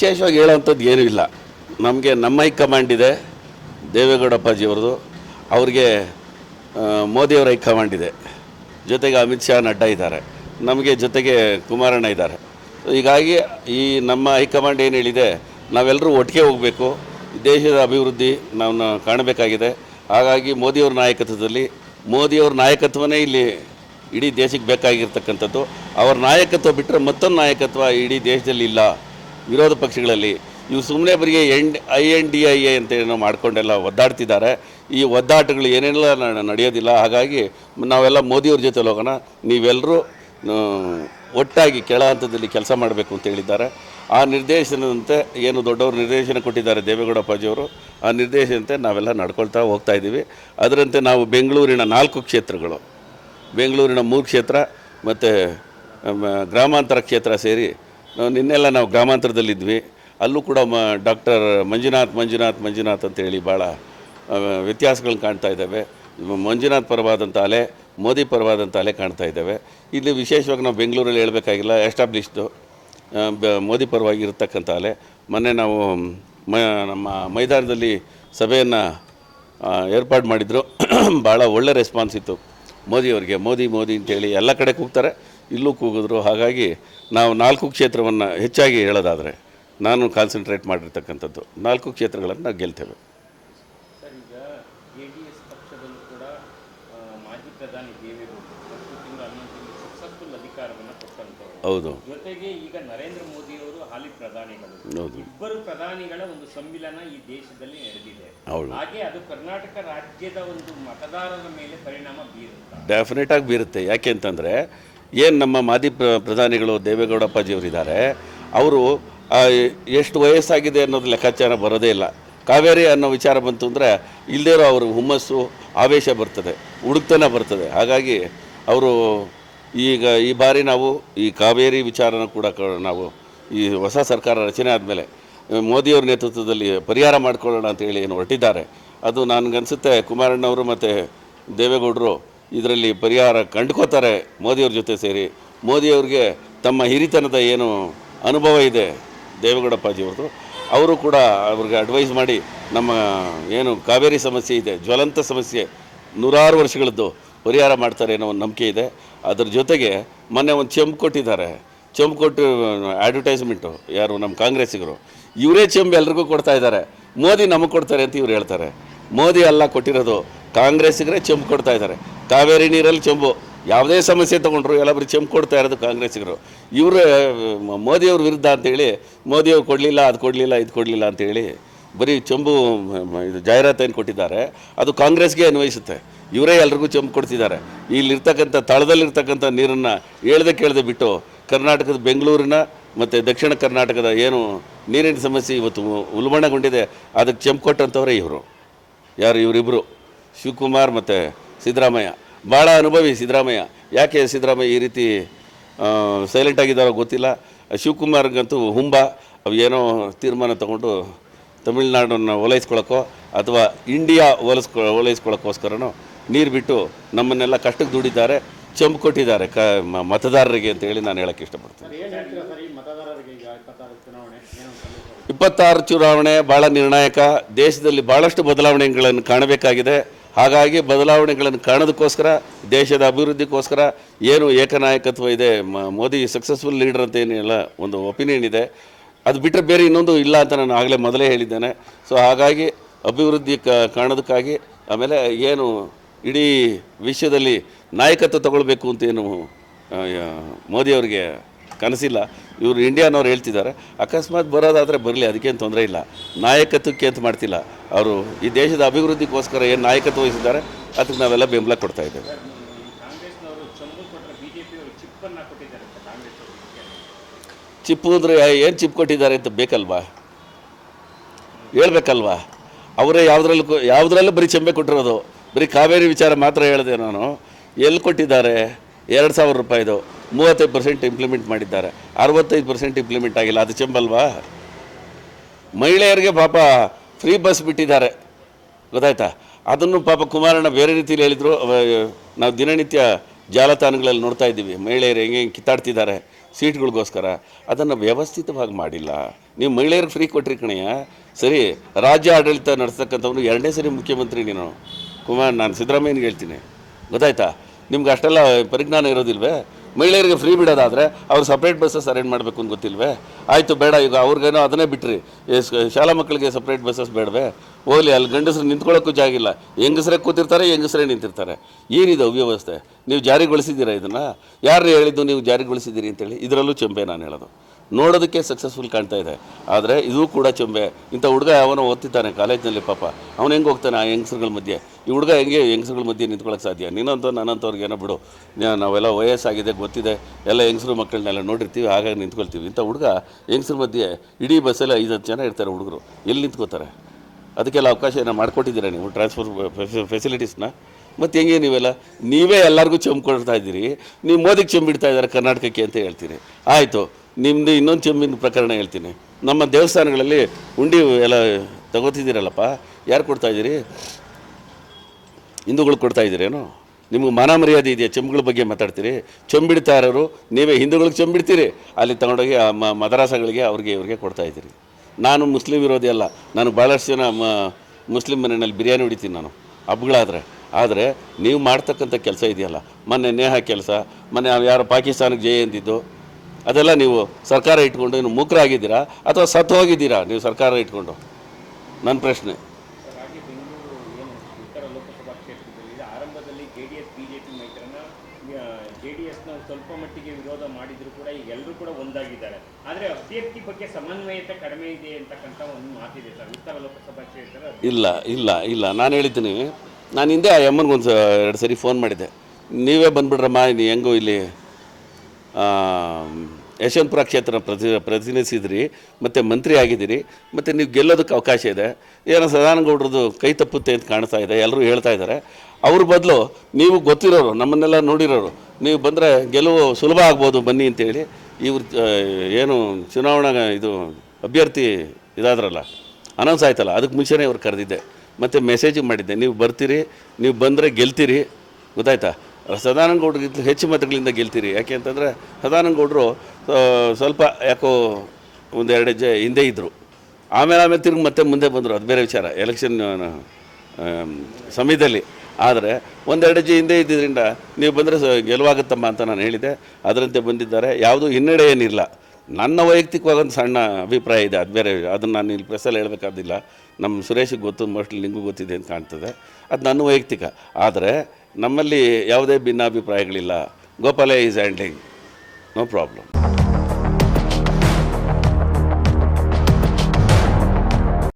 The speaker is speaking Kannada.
ವಿಶೇಷವಾಗಿ ಹೇಳೋವಂಥದ್ದು ಏನೂ ಇಲ್ಲ. ನಮಗೆ ನಮ್ಮ ಹೈಕಮಾಂಡ್ ಇದೆ ದೇವೇಗೌಡ ಅಪ್ಪಾಜಿಯವ್ರದ್ದು ಅವ್ರಿಗೆ ಮೋದಿಯವರ ಹೈಕಮಾಂಡ್ ಇದೆ. ಜೊತೆಗೆ ಅಮಿತ್ ಶಾ ನಡ್ಡಾ ಇದ್ದಾರೆ. ನಮಗೆ ಜೊತೆಗೆ ಕುಮಾರಣ್ಣ ಇದ್ದಾರೆ. ಹೀಗಾಗಿ ಈ ನಮ್ಮ ಹೈಕಮಾಂಡ್ ಏನು ಹೇಳಿದೆ, ನಾವೆಲ್ಲರೂ ಒಟ್ಟಿಗೆ ಹೋಗಬೇಕು. ದೇಶದ ಅಭಿವೃದ್ಧಿ ನಾವು ಕಾಣಬೇಕಾಗಿದೆ. ಹಾಗಾಗಿ ಮೋದಿಯವ್ರ ನಾಯಕತ್ವದಲ್ಲಿ, ಮೋದಿಯವ್ರ ನಾಯಕತ್ವನೇ ಇಲ್ಲಿ ಇಡೀ ದೇಶಕ್ಕೆ ಬೇಕಾಗಿರ್ತಕ್ಕಂಥದ್ದು. ಅವ್ರ ನಾಯಕತ್ವ ಬಿಟ್ಟರೆ ಮತ್ತೊಂದು ನಾಯಕತ್ವ ಇಡೀ ದೇಶದಲ್ಲಿ ಇಲ್ಲ. ವಿರೋಧ ಪಕ್ಷಗಳಲ್ಲಿ ಇವು ಸುಮ್ಮನೆ ಬರಿಗೆ N I N D I A ಅಂತ ಏನೋ ಮಾಡ್ಕೊಂಡೆಲ್ಲ ಒದ್ದಾಡ್ತಿದ್ದಾರೆ. ಈ ಒದ್ದಾಟಗಳು ಏನೆಲ್ಲ ನಡೆಯೋದಿಲ್ಲ. ಹಾಗಾಗಿ ನಾವೆಲ್ಲ ಮೋದಿಯವ್ರ ಜೊತೆ ಹೋಗೋಣ. ನೀವೆಲ್ಲರೂ ಒಟ್ಟಾಗಿ ಕೆಳ ಹಂತದಲ್ಲಿ ಕೆಲಸ ಮಾಡಬೇಕು ಅಂತ ಹೇಳಿದ್ದಾರೆ. ಆ ನಿರ್ದೇಶನದಂತೆ ಏನು ದೊಡ್ಡವರು ನಿರ್ದೇಶನ ಕೊಟ್ಟಿದ್ದಾರೆ ದೇವೇಗೌಡ ಅಪ್ಪಾಜಿಯವರು ಆ ನಿರ್ದೇಶನಂತೆ ನಾವೆಲ್ಲ ನಡ್ಕೊಳ್ತಾ ಹೋಗ್ತಾ ಇದ್ದೀವಿ. ಅದರಂತೆ ನಾವು ಬೆಂಗಳೂರಿನ ನಾಲ್ಕು ಕ್ಷೇತ್ರಗಳು, ಬೆಂಗಳೂರಿನ ಮೂರು ಕ್ಷೇತ್ರ ಮತ್ತು ಗ್ರಾಮಾಂತರ ಕ್ಷೇತ್ರ ಸೇರಿ ನಿನ್ನೆಲ್ಲ ನಾವು ಗ್ರಾಮಾಂತರದಲ್ಲಿದ್ವಿ. ಅಲ್ಲೂ ಕೂಡ ಮ, ಡಾಕ್ಟರ್ ಮಂಜುನಾಥ್ ಮಂಜುನಾಥ್ ಮಂಜುನಾಥ್ ಅಂತೇಳಿ ಭಾಳ ವ್ಯತ್ಯಾಸಗಳನ್ನ ಕಾಣ್ತಾ ಇದ್ದಾವೆ. ಮಂಜುನಾಥ್ ಪರವಾದಂಥ ಅಲೆ ಮೋದಿ ಪರವಾದಂಥ ಅಲೆ ಕಾಣ್ತಾ ಇದ್ದಾವೆ. ಇಲ್ಲಿ ವಿಶೇಷವಾಗಿ ನಾವು ಬೆಂಗಳೂರಲ್ಲಿ ಹೇಳಬೇಕಾಗಿಲ್ಲ, ಎಸ್ಟಾಬ್ಲಿಷ್ಡು ಮೋದಿ ಪರವಾಗಿ ಇರತಕ್ಕಂಥ ಅಲೆ ಮೊನ್ನೆ ನಾವು, ಮ, ನಮ್ಮ ಮೈದಾನದಲ್ಲಿ ಸಭೆಯನ್ನು ಏರ್ಪಾಡು ಮಾಡಿದರು. ಭಾಳ ಒಳ್ಳೆ ರೆಸ್ಪಾನ್ಸ್ ಇತ್ತು. ಮೋದಿಯವರಿಗೆ ಮೋದಿ ಮೋದಿ ಅಂತೇಳಿ ಎಲ್ಲ ಕಡೆ ಕೂಗ್ತಾರೆ. ಇಲ್ಲೂ ಕೂಗಿದ್ರು. ಹಾಗಾಗಿ ನಾವು ನಾಲ್ಕು ಕ್ಷೇತ್ರವನ್ನು ಹೆಚ್ಚಾಗಿ ಹೇಳೋದಾದರೆ ನಾನು ಕಾನ್ಸಂಟ್ರೇಟ್ ಮಾಡಿರ್ತಕ್ಕಂಥದ್ದು. ನಾಲ್ಕು ಕ್ಷೇತ್ರಗಳನ್ನು ನಾವು ಗೆಲ್ತೇವೆ. ಹೌದು. ಜೊತೆಗೆ ಈಗ ನರೇಂದ್ರ ಮೋದಿಯವರು ಹಾಲಿ ಪ್ರಧಾನಿಗಳು. ಇಬ್ಬರು ಪ್ರಧಾನಿಗಳ ಒಂದು ಸಮ್ಮಿಲನ ಈ ದೇಶದಲ್ಲಿ ನಡೆದಿದೆ. ಹಾಗೆ ಅದು ಕರ್ನಾಟಕ ರಾಜ್ಯದ ಒಂದು ಮತದಾರರ ಮೇಲೆ ಪರಿಣಾಮ ಬೀರುತ್ತಾ? ಡೆಫಿನೆಟಾಗಿ ಬೀರುತ್ತೆ. ಯಾಕೆ ಅಂತಂದರೆ ಏನು ನಮ್ಮ ಮಾಜಿ ಪ್ರ ಪ್ರಧಾನಿಗಳು ದೇವೇಗೌಡ ಅಪ್ಪಾಜಿಯವರಿದ್ದಾರೆ, ಅವರು ಎಷ್ಟು ವಯಸ್ಸಾಗಿದೆ ಅನ್ನೋದು ಲೆಕ್ಕಾಚಾರ ಬರೋದೇ ಇಲ್ಲ. ಕಾವೇರಿ ಅನ್ನೋ ವಿಚಾರ ಬಂತು ಅಂದರೆ ಇಲ್ಲದೇ ಇರೋ ಅವ್ರ ಹುಮ್ಮಸ್ಸು, ಆವೇಶ ಬರ್ತದೆ ಹುಡುಕ್ತನ ಬರ್ತದೆ. ಹಾಗಾಗಿ ಅವರು ಈಗ ಈ ಬಾರಿ ನಾವು ಈ ಕಾವೇರಿ ವಿಚಾರನ ಕೂಡ ನಾವು ಈ ಹೊಸ ಸರ್ಕಾರ ರಚನೆ ಆದಮೇಲೆ ಮೋದಿಯವ್ರ ನೇತೃತ್ವದಲ್ಲಿ ಪರಿಹಾರ ಮಾಡ್ಕೊಳ್ಳೋಣ ಅಂತೇಳಿ ಏನು ಹೊರಟಿದ್ದಾರೆ. ಅದು ನನಗನ್ಸುತ್ತೆ ಕುಮಾರಣ್ಣವರು ಮತ್ತು ದೇವೇಗೌಡರು ಇದರಲ್ಲಿ ಪರಿಹಾರ ಕಂಡುಕೋತಾರೆ ಮೋದಿಯವ್ರ ಜೊತೆ ಸೇರಿ. ಮೋದಿಯವ್ರಿಗೆ ತಮ್ಮ ಹಿರಿತನದ ಏನು ಅನುಭವ ಇದೆ ದೇವೇಗೌಡ ಅಪ್ಪಾಜಿಯವ್ರದ್ದು ಅವರು ಕೂಡ ಅವ್ರಿಗೆ ಅಡ್ವೈಸ್ ಮಾಡಿ ನಮ್ಮ ಏನು ಕಾವೇರಿ ಸಮಸ್ಯೆ ಇದೆ, ಜ್ವಲಂತ ಸಮಸ್ಯೆ ನೂರಾರು ವರ್ಷಗಳದ್ದು ಪರಿಹಾರ ಮಾಡ್ತಾರೆ ಅನ್ನೋ ಒಂದು ನಂಬಿಕೆ ಇದೆ. ಅದ್ರ ಜೊತೆಗೆ ಮೊನ್ನೆ ಒಂದು ಚೆಂಬು ಕೊಟ್ಟಿದ್ದಾರೆ. ಚೆಂಬು ಕೊಟ್ಟು ಅಡ್ವರ್ಟೈಸ್ಮೆಂಟು ಯಾರು ನಮ್ಮ ಕಾಂಗ್ರೆಸ್ಸಿಗರು, ಇವರೇ ಚೆಂಬು ಎಲ್ರಿಗೂ ಕೊಡ್ತಾ ಇದ್ದಾರೆ. ಮೋದಿ ನಮಗೆ ಕೊಡ್ತಾರೆ ಅಂತ ಇವ್ರು ಹೇಳ್ತಾರೆ. ಮೋದಿ ಅಲ್ಲ ಕೊಟ್ಟಿರೋದು, ಕಾಂಗ್ರೆಸ್ಸಿಗರೇ ಚೆಂಬು ಕೊಡ್ತಾ ಇದ್ದಾರೆ. ಕಾವೇರಿ ನೀರಲ್ಲಿ ಚೆಂಬು. ಯಾವುದೇ ಸಮಸ್ಯೆ ತೊಗೊಂಡ್ರು ಎಲ್ಲ ಬರೀ ಚೆಂಬು ಕೊಡ್ತಾ ಇರೋದು ಕಾಂಗ್ರೆಸ್ಸಿಗರು. ಇವರು ಮೋದಿಯವ್ರ ವಿರುದ್ಧ ಅಂತೇಳಿ ಮೋದಿಯವ್ರು ಕೊಡಲಿಲ್ಲ, ಅದು ಕೊಡಲಿಲ್ಲ, ಇದು ಕೊಡಲಿಲ್ಲ ಅಂತೇಳಿ ಬರೀ ಚೆಂಬು ಇದು ಜಾಹೀರಾತೇನು ಕೊಟ್ಟಿದ್ದಾರೆ, ಅದು ಕಾಂಗ್ರೆಸ್ಗೆ ಅನ್ವಯಿಸುತ್ತೆ. ಇವರೇ ಎಲ್ರಿಗೂ ಚೆಂಬು ಕೊಡ್ತಿದ್ದಾರೆ. ಇಲ್ಲಿರ್ತಕ್ಕಂಥ ತಳದಲ್ಲಿರ್ತಕ್ಕಂಥ ನೀರನ್ನು ಹೇಳ್ದೆ ಕೇಳದೆ ಬಿಟ್ಟು ಕರ್ನಾಟಕದ ಬೆಂಗಳೂರಿನ ಮತ್ತು ದಕ್ಷಿಣ ಕರ್ನಾಟಕದ ಏನು ನೀರಿನ ಸಮಸ್ಯೆ ಇವತ್ತು ಉಲ್ಬಣಗೊಂಡಿದೆ, ಅದಕ್ಕೆ ಚೆಂಪು ಕೊಟ್ಟಂಥವರೇ ಇವರು. ಯಾರು ಇವರಿಬ್ಬರು ಶಿವಕುಮಾರ್ ಮತ್ತು ಸಿದ್ದರಾಮಯ್ಯ. ಭಾಳ ಅನುಭವಿ ಸಿದ್ದರಾಮಯ್ಯ. ಯಾಕೆ ಸಿದ್ದರಾಮಯ್ಯ ಈ ರೀತಿ ಸೈಲೆಂಟ್ ಆಗಿದ್ದಾರೋ ಗೊತ್ತಿಲ್ಲ. ಶಿವಕುಮಾರ್ಗಂತೂ ಹುಂಬ ಅವು ಏನೋ ತೀರ್ಮಾನ ತಗೊಂಡು ತಮಿಳ್ನಾಡನ್ನು ಓಲೈಸ್ಕೊಳ್ಳೋಕ್ಕೋ ಅಥವಾ ಇಂಡಿಯಾ ಓಲಿಸ್ಕೊ ಓಲೈಸ್ಕೊಳ್ಳೋಕ್ಕೋಸ್ಕರನೋ ನೀರು ಬಿಟ್ಟು ನಮ್ಮನ್ನೆಲ್ಲ ಕಷ್ಟಕ್ಕೆ ದುಡಿದ್ದಾರೆ ಚಂಬು ಕೊಟ್ಟಿದ್ದಾರೆ ಕ ಮತದಾರರಿಗೆ ಮತದಾರರಿಗೆ ಅಂತೇಳಿ ನಾನು ಹೇಳೋಕ್ಕೆ ಇಷ್ಟಪಡ್ತೀನಿ. ಇಪ್ಪತ್ತಾರು ಚುನಾವಣೆ ಭಾಳ ನಿರ್ಣಾಯಕ. ದೇಶದಲ್ಲಿ ಭಾಳಷ್ಟು ಬದಲಾವಣೆಗಳನ್ನು ಕಾಣಬೇಕಾಗಿದೆ. ಹಾಗಾಗಿ ಬದಲಾವಣೆಗಳನ್ನು ಕಾಣೋದಕ್ಕೋಸ್ಕರ, ದೇಶದ ಅಭಿವೃದ್ಧಿಗೋಸ್ಕರ ಏನು ಏಕನಾಯಕತ್ವ ಇದೆ ಮೋದಿ ಸಕ್ಸಸ್ಫುಲ್ ಲೀಡರ್ ಅಂತ ಏನಿಲ್ಲ ಒಂದು ಒಪಿನಿಯನ್ ಇದೆ. ಅದು ಬಿಟ್ಟರೆ ಬೇರೆ ಇನ್ನೊಂದು ಇಲ್ಲ ಅಂತ ನಾನು ಆಗಲೇ ಮೊದಲೇ ಹೇಳಿದ್ದೇನೆ. ಸೊ ಹಾಗಾಗಿ ಅಭಿವೃದ್ಧಿ ಕ, ಕಾಣೋದಕ್ಕಾಗಿ ಆಮೇಲೆ ಏನು ಇಡೀ ವಿಶ್ವದಲ್ಲಿ ನಾಯಕತ್ವ ತಗೊಳ್ಬೇಕು ಅಂತ ಏನು ಮೋದಿಯವರಿಗೆ ಕನಸಿಲ್ಲ. ಇವರು ಇಂಡಿಯಾನವ್ರು ಹೇಳ್ತಿದ್ದಾರೆ. ಅಕಸ್ಮಾತ್ ಬರೋದಾದರೆ ಬರಲಿ ಅದಕ್ಕೇನು ತೊಂದರೆ ಇಲ್ಲ. ನಾಯಕತ್ವಕ್ಕೆ ಅಂತ ಮಾಡ್ತಿಲ್ಲ. ಅವರು ಈ ದೇಶದ ಅಭಿವೃದ್ಧಿಗೋಸ್ಕರ ಏನು ನಾಯಕತ್ವ ವಹಿಸಿದ್ದಾರೆ ಅದಕ್ಕೆ ನಾವೆಲ್ಲ ಬೆಂಬಲ ಕೊಡ್ತಾ ಇದ್ದೇವೆ. ಚಿಪ್ಪು ಅಂದರೆ ಏನು ಚಿಪ್ ಕೊಟ್ಟಿದ್ದಾರೆ ಅಂತ ಬೇಕಲ್ವಾ? ಹೇಳ್ಬೇಕಲ್ವಾ? ಅವರೇ ಯಾವುದ್ರಲ್ಲೂ ಯಾವುದ್ರಲ್ಲೂ ಬರೀ ಚೆಂಬೆ ಕೊಟ್ಟಿರೋದು. ಬರೀ ಕಾವೇರಿ ವಿಚಾರ ಮಾತ್ರ ಹೇಳಿದೆ ನಾನು. ಎಲ್ಲಿ ಕೊಟ್ಟಿದ್ದಾರೆ? ಎರಡು ಸಾವಿರ ರೂಪಾಯಿದು. ಮೂವತ್ತೈದು ಪರ್ಸೆಂಟ್ ಇಂಪ್ಲಿಮೆಂಟ್ ಮಾಡಿದ್ದಾರೆ. ಅರವತ್ತೈದು ಪರ್ಸೆಂಟ್ ಇಂಪ್ಲಿಮೆಂಟ್ ಆಗಿಲ್ಲ. ಅದು ಚೆಂಬಲ್ವಾ? ಮಹಿಳೆಯರಿಗೆ ಪಾಪ ಫ್ರೀ ಬಸ್ ಬಿಟ್ಟಿದ್ದಾರೆ. ಗೊತ್ತಾಯ್ತಾ? ಅದನ್ನು ಪಾಪ ಕುಮಾರಣ್ಣ ಬೇರೆ ರೀತಿಯಲ್ಲಿ ಹೇಳಿದರು. ನಾವು ದಿನನಿತ್ಯ ಜಾಲತಾಣಗಳಲ್ಲಿ ನೋಡ್ತಾ ಇದ್ದೀವಿ. ಮಹಿಳೆಯರು ಹೆಂಗೆ ಹೆಂಗೆ ಕಿತ್ತಾಡ್ತಿದ್ದಾರೆ ಸೀಟ್ಗಳಿಗೋಸ್ಕರ. ಅದನ್ನು ವ್ಯವಸ್ಥಿತವಾಗಿ ಮಾಡಿಲ್ಲ. ನೀವು ಮಹಿಳೆಯರಿಗೆ ಫ್ರೀ ಕೊಟ್ಟರಿ ಕಣಯ್ಯ. ಸರಿ, ರಾಜ್ಯ ಆಡಳಿತ ನಡೆಸ್ತಕ್ಕಂಥವ್ರು ಎರಡನೇ ಸರಿ ಮುಖ್ಯಮಂತ್ರಿ ನೀನು. ಕುಮಾರ್ ನಾನು ಸಿದ್ದರಾಮಯ್ಯನಿಗೆ ಹೇಳ್ತೀನಿ. ಗೊತ್ತಾಯ್ತಾ? ನಿಮ್ಗೆ ಅಷ್ಟೆಲ್ಲ ಪರಿಜ್ಞಾನ ಇರೋದಿಲ್ವೇ? ಮಹಿಳೆಯರಿಗೆ ಫ್ರೀ ಬಿಡೋದಾದರೆ ಅವ್ರು ಸಪ್ರೇಟ್ ಬಸ್ಸಸ್ ಅರೇಂಜ್ ಮಾಡಬೇಕು ಅಂತ ಗೊತ್ತಿಲ್ವೇ? ಆಯಿತು, ಬೇಡ, ಈಗ ಅವ್ರಿಗೇನೋ ಅದನ್ನೇ ಬಿಟ್ರಿ. ಶಾಲಾ ಮಕ್ಕಳಿಗೆ ಸಪ್ರೇಟ್ ಬಸ್ಸಸ್ ಬೇಡವೇ? ಹೋಗಲಿ, ಅಲ್ಲಿ ಗಂಡಸರು ನಿಂತ್ಕೊಳ್ಳೋಕ್ಕೂ ಜಾಗಿಲ್ಲ ಹೆಂಗಸರೇ ಕೂತಿರ್ತಾರೆ, ಹೆಂಗಸರೇ ನಿಂತಿರ್ತಾರೆ. ಏನಿದೆ ಅವ್ಯವಸ್ಥೆ ನೀವು ಜಾರಿಗೊಳಿಸಿದ್ದೀರಾ ಇದನ್ನು? ಯಾರು ಹೇಳಿದ್ದು ನೀವು ಜಾರಿಗೊಳಿಸಿದ್ದೀರಿ ಅಂತೇಳಿ? ಇದರಲ್ಲೂ ಚೆಂಬೆ ನಾನು ಹೇಳೋದು. ನೋಡೋದಕ್ಕೆ ಸಕ್ಸಸ್ಫುಲ್ ಕಾಣ್ತಾ ಇದೆ. ಆದರೆ ಇದು ಕೂಡ ಚೊಂಬೆ. ಇಂಥ ಹುಡುಗ ಅವನು ಓದ್ತಿದ್ದಾನೆ ಕಾಲೇಜ್ನಲ್ಲಿ ಪಾಪ. ಅವನು ಹೆಂಗೆ ಹೋಗ್ತಾನೆ ಆ ಹೆಂಗಸ್ರುಗಳ ಮಧ್ಯೆ? ಈ ಹುಡುಗ ಹೆಂಗೆ ಹೆಂಗಸ್ರುಗಳ ಮಧ್ಯೆ ನಿಂತ್ಕೊಳ್ಳೋಕೆ ಸಾಧ್ಯ? ನೀನಂತೂ ನನ್ನಂಥವ್ರಿಗೆ ಏನೋ ಬಿಡು. ನಾವೆಲ್ಲ ವಯಸ್ಸಾಗಿದೆ ಗೊತ್ತಿದೆ. ಎಲ್ಲ ಹೆಂಗಸ್ರು ಮಕ್ಕಳನ್ನೆಲ್ಲ ನೋಡಿರ್ತೀವಿ, ಹಾಗಾಗಿ ನಿಂತ್ಕೊಳ್ತೀವಿ. ಇಂಥ ಹುಡುಗ ಹೆಂಗಸ್ರ ಮಧ್ಯೆ ಇಡೀ ಬಸ್ಸಲ್ಲಿ ಐದು ಹತ್ತು ಜನ ಇರ್ತಾರೆ ಹುಡುಗರು. ಎಲ್ಲಿ ನಿಂತ್ಕೋತಾರೆ? ಅದಕ್ಕೆಲ್ಲ ಅವಕಾಶ ಏನೋ ಮಾಡಿಕೊಟ್ಟಿದ್ದೀರಾ ನೀವು ಟ್ರಾನ್ಸ್ಫರ್ ಫೆಸಿಲಿಟೀಸ್ನ ಮತ್ತು ಹೆಂಗೆ ನೀವೆಲ್ಲ? ನೀವೇ ಎಲ್ಲರಿಗೂ ಚೆಂಬು ಕೊಡ್ತಾ ಇದ್ದೀರಿ. ನೀವು ಮೋದಿಗೆ ಚೆಂಬು ಇಡ್ತಾ ಇದ್ದಾರೆ ಕರ್ನಾಟಕಕ್ಕೆ ಅಂತ ಹೇಳ್ತೀರಿ. ಆಯಿತು. ನಿಮ್ಮದು ಇನ್ನೊಂದು ಚೆಂಬಿನ ಪ್ರಕರಣ ಹೇಳ್ತೀನಿ. ನಮ್ಮ ದೇವಸ್ಥಾನಗಳಲ್ಲಿ ಉಂಡಿ ಎಲ್ಲ ತಗೋತಿದ್ದೀರಲ್ಲಪ್ಪ, ಯಾರು ಕೊಡ್ತಾ ಇದ್ದೀರಿ? ಹಿಂದೂಗಳು ಕೊಡ್ತಾ ಇದ್ದೀರೇನು? ನಿಮ್ಗೆ ಮಾನ ಮರ್ಯಾದೆ ಇದೆಯಾ ಚೆಂಬುಗಳ ಬಗ್ಗೆ ಮಾತಾಡ್ತೀರಿ? ಚೆಂಬಿಡ್ತಾ ಇರೋರು ನೀವೇ ಹಿಂದೂಗಳಿಗೆ ಚೆಂಬಿಡ್ತೀರಿ. ಅಲ್ಲಿ ತಗೊಂಡೋಗಿ ಆ ಮ ಮದರಾಸಗಳಿಗೆ ಅವ್ರಿಗೆ ಇವ್ರಿಗೆ ಕೊಡ್ತಾ ಇದ್ದೀರಿ. ನಾನು ಮುಸ್ಲಿಂ ವಿರೋಧಿ ಅಲ್ಲ, ನಾನು ಭಾಳಷ್ಟು ಜನ ಮ ಮುಸ್ಲಿಂ ಮನೆಯಲ್ಲಿ ಬಿರಿಯಾನಿ ಹೊಡಿತೀನಿ ನಾನು ಹಬ್ಬಗಳಾದರೆ ಆದರೆ ನೀವು ಮಾಡ್ತಕ್ಕಂಥ ಕೆಲಸ ಇದೆಯಲ್ಲ, ಮೊನ್ನೆ ನೇಹ ಕೆಲಸ, ಮೊನ್ನೆ ಯಾರೋ ಪಾಕಿಸ್ತಾನಕ್ಕೆ ಜಯ ಅಂದಿದ್ದು ಅದೆಲ್ಲ ನೀವು ಸರ್ಕಾರ ಇಟ್ಕೊಂಡು ಇನ್ನು ಮೂಕರಾಗಿದ್ದೀರಾ ಅಥವಾ ಸತ್ತು ಹೋಗಿದ್ದೀರಾ ನೀವು ಸರ್ಕಾರ ಇಟ್ಕೊಂಡು? ನನ್ನ ಪ್ರಶ್ನೆ. ಏನು ಇಲ್ಲ ಇಲ್ಲ ಇಲ್ಲ. ನಾನು ಹೇಳಿದ್ದೀನಿ, ನಾನು ಹಿಂದೆ ಆ ಅಮ್ಮನಿಗೆ ಒಂದು ಎರಡು ಸರಿ ಫೋನ್ ಮಾಡಿದ್ದೆ. ನೀವೇ ಬಂದ್ಬಿಡ್ರಮ್ಮ ಇನ್ನು ಹೆಂಗೋ ಇಲ್ಲಿ ಯಶವಂತಪುರ ಕ್ಷೇತ್ರ ಪ್ರತಿ, ಪ್ರತಿನಿಧಿಸಿದ್ರಿ, ಮತ್ತು ಮಂತ್ರಿ ಆಗಿದ್ದೀರಿ, ಮತ್ತು ನೀವು ಗೆಲ್ಲೋದಕ್ಕೆ ಅವಕಾಶ ಇದೆ. ಏನೋ ಸದಾನಗೌಡ್ರದ್ದು ಕೈ ತಪ್ಪುತ್ತೆ ಅಂತ ಕಾಣ್ತಾ ಇದೆ, ಎಲ್ಲರೂ ಹೇಳ್ತಾ ಇದ್ದಾರೆ. ಅವ್ರ ಬದಲು ನೀವು ಗೊತ್ತಿರೋರು, ನಮ್ಮನ್ನೆಲ್ಲ ನೋಡಿರೋರು, ನೀವು ಬಂದರೆ ಗೆಲುವು ಸುಲಭ ಆಗ್ಬೋದು ಬನ್ನಿ ಅಂತೇಳಿ ಇವ್ರ ಏನು ಚುನಾವಣಾ ಇದು ಅಭ್ಯರ್ಥಿ ಇದಾದ್ರಲ್ಲ ಅನೌನ್ಸ್ ಆಯ್ತಲ್ಲ, ಅದಕ್ಕೆ ಮುಂಚೆನೇ ಇವ್ರು ಕರೆದಿದ್ದೆ. ಮತ್ತು ಮೆಸೇಜ್ ಮಾಡಿದ್ದೆ, ನೀವು ಬರ್ತೀರಿ, ನೀವು ಬಂದರೆ ಗೆಲ್ತೀರಿ, ಗೊತ್ತಾಯ್ತಾ? ಸದಾನಂದಗೌಡರಿಗಿಂತ ಹೆಚ್ಚು ಮತಗಳಿಂದ ಗೆಲ್ತೀರಿ. ಯಾಕೆ ಅಂತಂದರೆ ಸದಾನಂದಗೌಡರು ಸ್ವಲ್ಪ ಯಾಕೋ ಒಂದೆರಡು ಹೆಜ್ಜೆ ಹಿಂದೆ ಇದ್ದರು ಆಮೇಲೆ ಆಮೇಲೆ ತಿರುಗಿ ಮತ್ತೆ ಮುಂದೆ ಬಂದರು. ಅದು ಬೇರೆ ವಿಚಾರ. ಎಲೆಕ್ಷನ್ ಸಮಯದಲ್ಲಿ. ಆದರೆ ಒಂದೆರಡು ಹೆಜ್ಜೆ ಹಿಂದೆ ಇದ್ದಿದ್ದರಿಂದ ನೀವು ಬಂದರೆ ಗೆಲುವಾಗುತ್ತಮ್ಮ ಅಂತ ನಾನು ಹೇಳಿದೆ. ಅದರಂತೆ ಬಂದಿದ್ದಾರೆ. ಯಾವುದೂ ಹಿನ್ನಡೆ ಏನಿಲ್ಲ. ನನ್ನ ವೈಯಕ್ತಿಕವಾದಂಥ ಸಣ್ಣ ಅಭಿಪ್ರಾಯ ಇದೆ. ಅದು ಬೇರೆ, ಅದನ್ನು ನಾನು ಇಲ್ಲಿ ಪ್ರೆಸ್ಸಲ್ಲಿ ಹೇಳಬೇಕಾದಿಲ್ಲ. ನಮ್ಮ ಸುರೇಶಿಗೆ ಗೊತ್ತು, ಮೋಸ್ಟ್ಲಿ ನಿಮಗೂ ಗೊತ್ತಿದೆ ಅಂತ ಕಾಣ್ತದೆ. ಅದು ನನ್ನ ವೈಯಕ್ತಿಕ. ಆದರೆ ನಮ್ಮಲ್ಲಿ ಯಾವುದೇ ಭಿನ್ನಾಭಿಪ್ರಾಯಗಳಿಲ್ಲ. Gopalayya is handling no problem